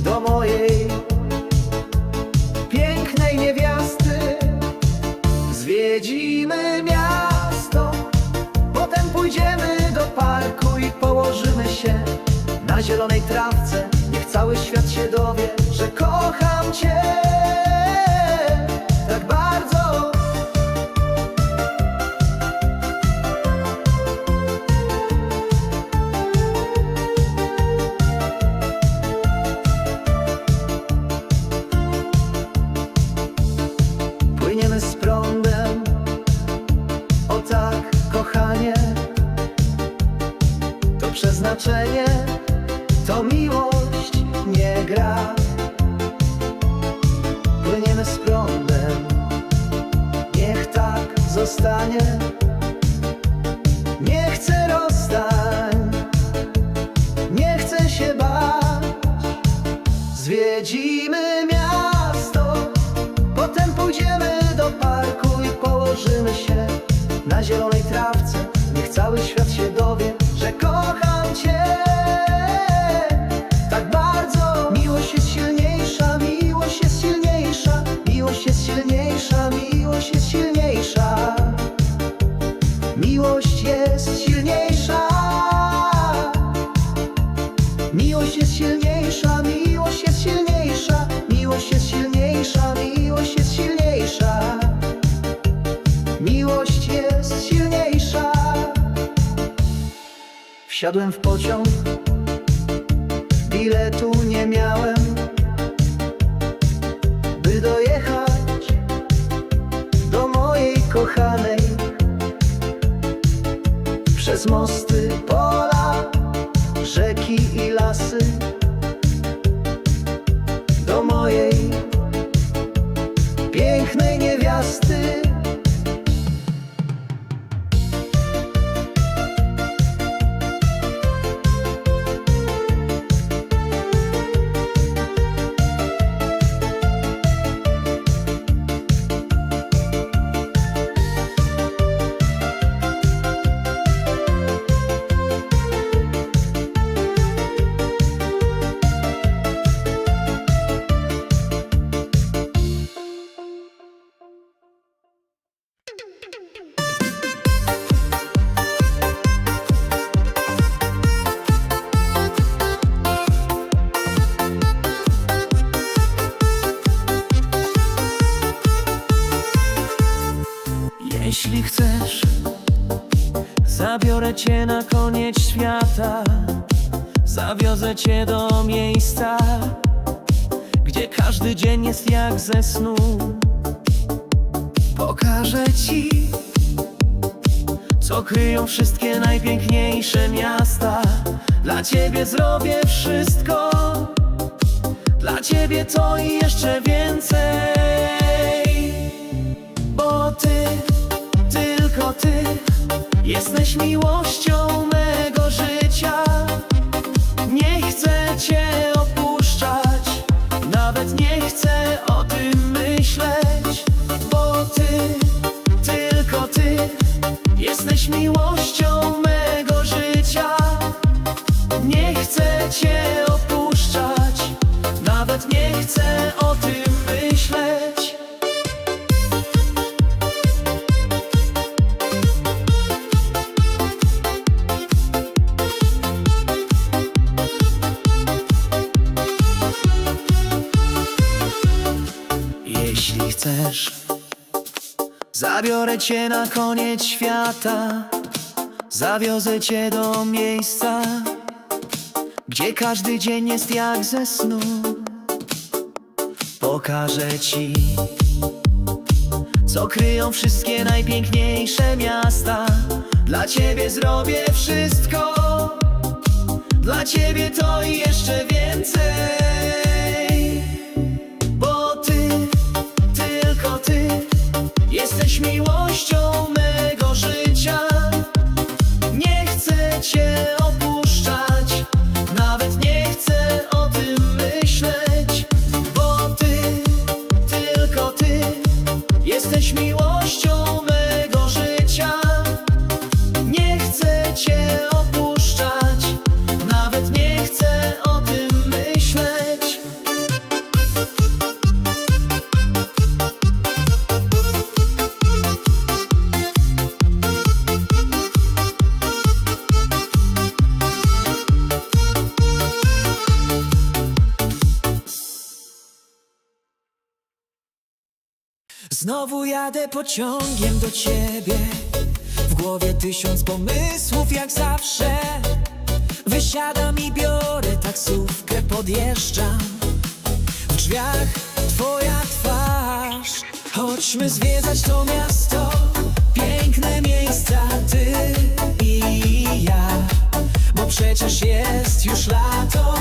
do mojej pięknej niewiasty. Zwiedzimy miasto, potem pójdziemy do parku i położymy się na zielonej trawce. Niech cały świat się dowie, że kocham Cię na zielonej trawce. Niech cały świat się dowie, że kocham Cię tak bardzo. Miłość jest silniejsza, miłość jest silniejsza, miłość jest silniejsza, miłość jest silniejsza. Miłość jest silniejsza. Miłość jest silniejsza, miłość jest silniejsza, miłość jest silniejsza, Wsiadłem w pociąg, biletu nie miałem, by dojechać do mojej kochanej. Przez mosty, pola, rzeki i zabiorę cię na koniec świata. Zawiozę cię do miejsca, gdzie każdy dzień jest jak ze snu. Pokażę ci, co kryją wszystkie najpiękniejsze miasta. Dla ciebie zrobię wszystko, dla ciebie to i jeszcze więcej. Jesteś miłością mego życia. Nie chcę cię opuszczać. Nawet nie chcę o tym myśleć Bo ty, tylko ty Jesteś miłością mego życia. Nie chcę cię opuszczać. Nawet nie chcę o tym zabiorę cię na koniec świata. Zawiozę cię do miejsca, gdzie każdy dzień jest jak ze snu. Pokażę ci, co kryją wszystkie najpiękniejsze miasta. Dla ciebie zrobię wszystko, dla ciebie to i jeszcze więcej. Jesteś miłością mego życia. Nie chcę Cię opuszczać Nawet nie chcę o tym myśleć Bo Ty, tylko Ty Jesteś miłością Znowu jadę pociągiem do ciebie. W głowie tysiąc pomysłów jak zawsze. Wysiadam i biorę taksówkę, podjeżdżam. W drzwiach twoja twarz. Chodźmy zwiedzać to miasto. Piękne miejsca, ty i ja. Bo przecież jest już lato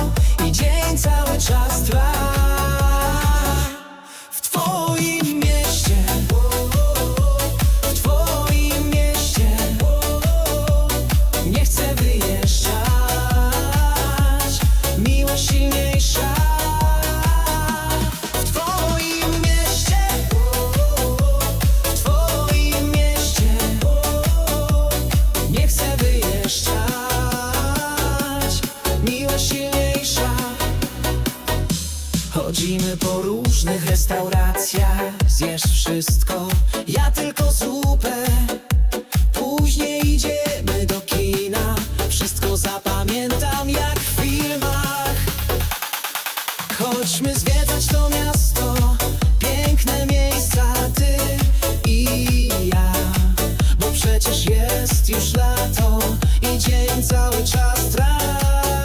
I dzień cały czas trwa Chodźmy zwiedzać to miasto. Piękne miejsca, ty i ja. Bo przecież jest już lato I dzień cały czas trwa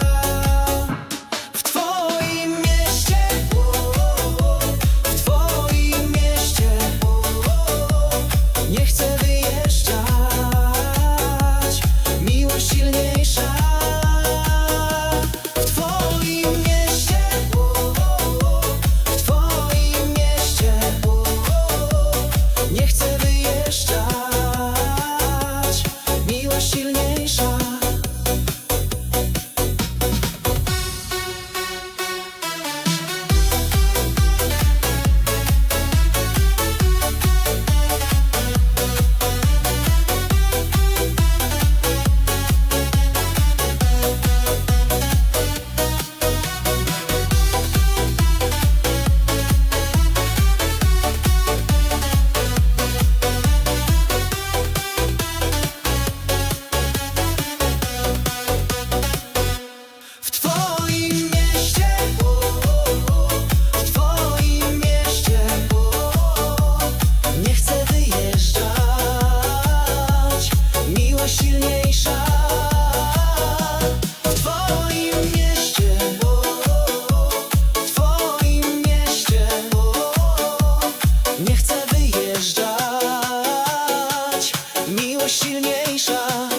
silniejsza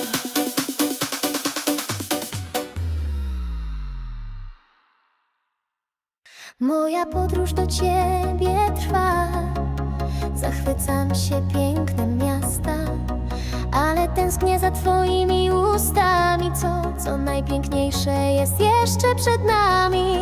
Moja podróż do ciebie trwa. Zachwycam się pięknem miasta, ale tęsknię za twoimi ustami. Co, co najpiękniejsze jest jeszcze przed. Nami,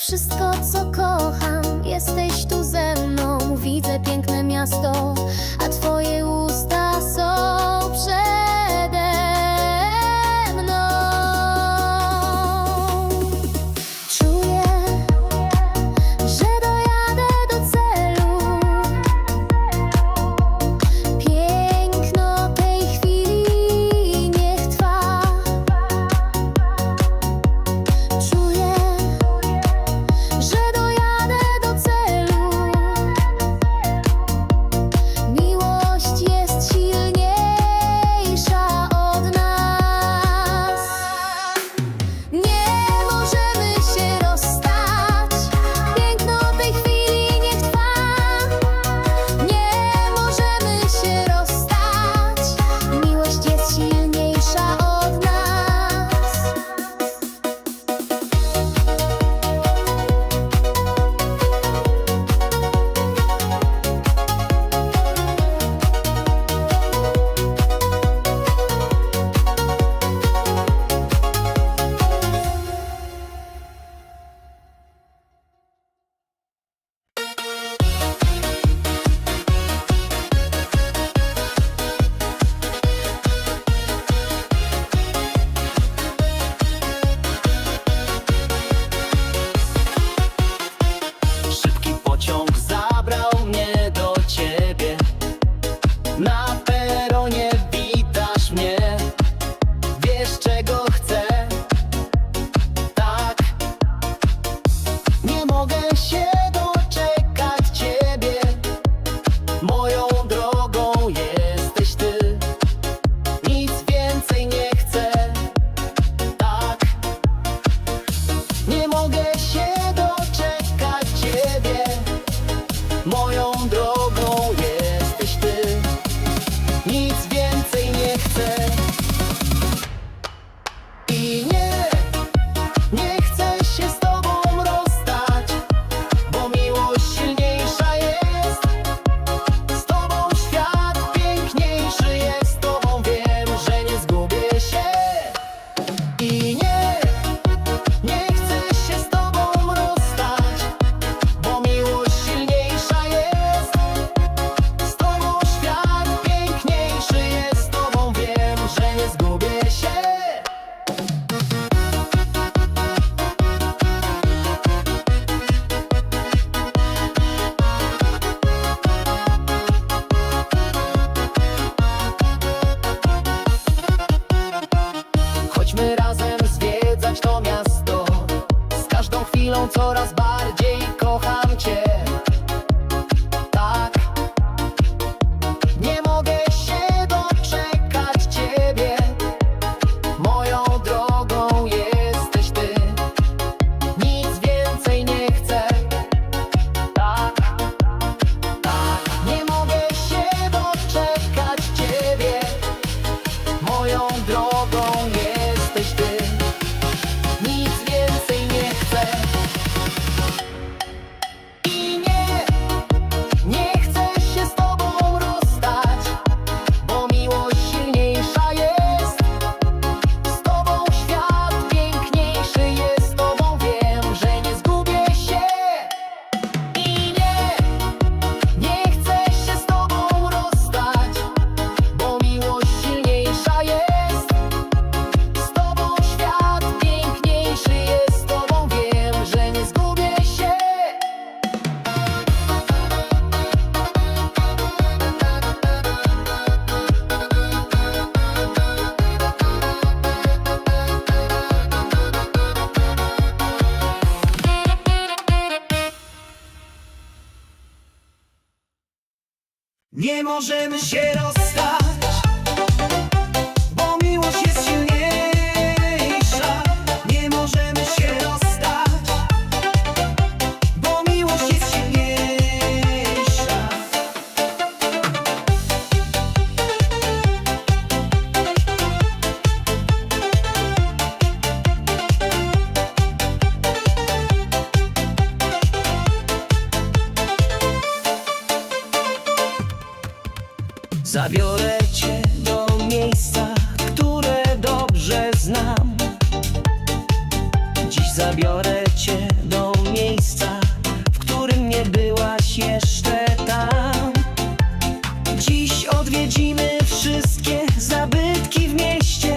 wszystko, co kocham. Jesteś tu ze mną, widzę piękne miasto, możemy się Zabiorę cię do miejsca, w którym nie byłaś jeszcze tam. Dziś odwiedzimy wszystkie zabytki w mieście,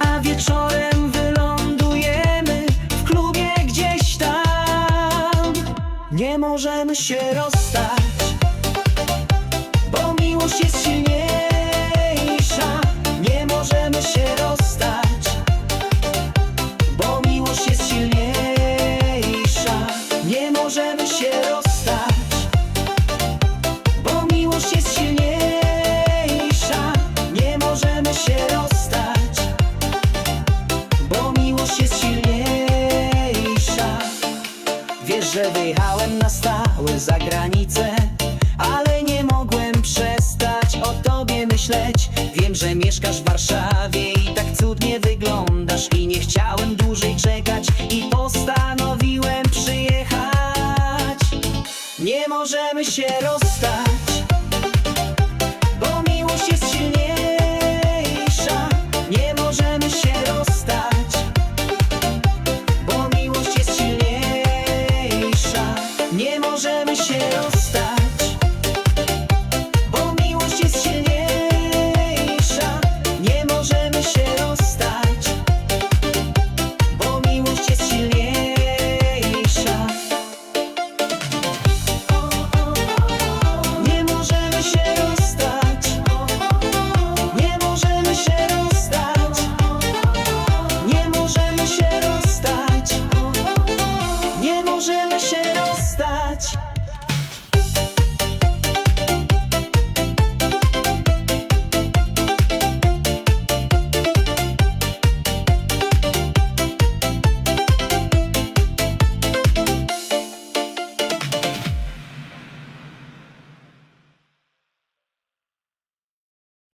a wieczorem wylądujemy w klubie gdzieś tam. Nie możemy się rozstać. Nie możemy się rozstać.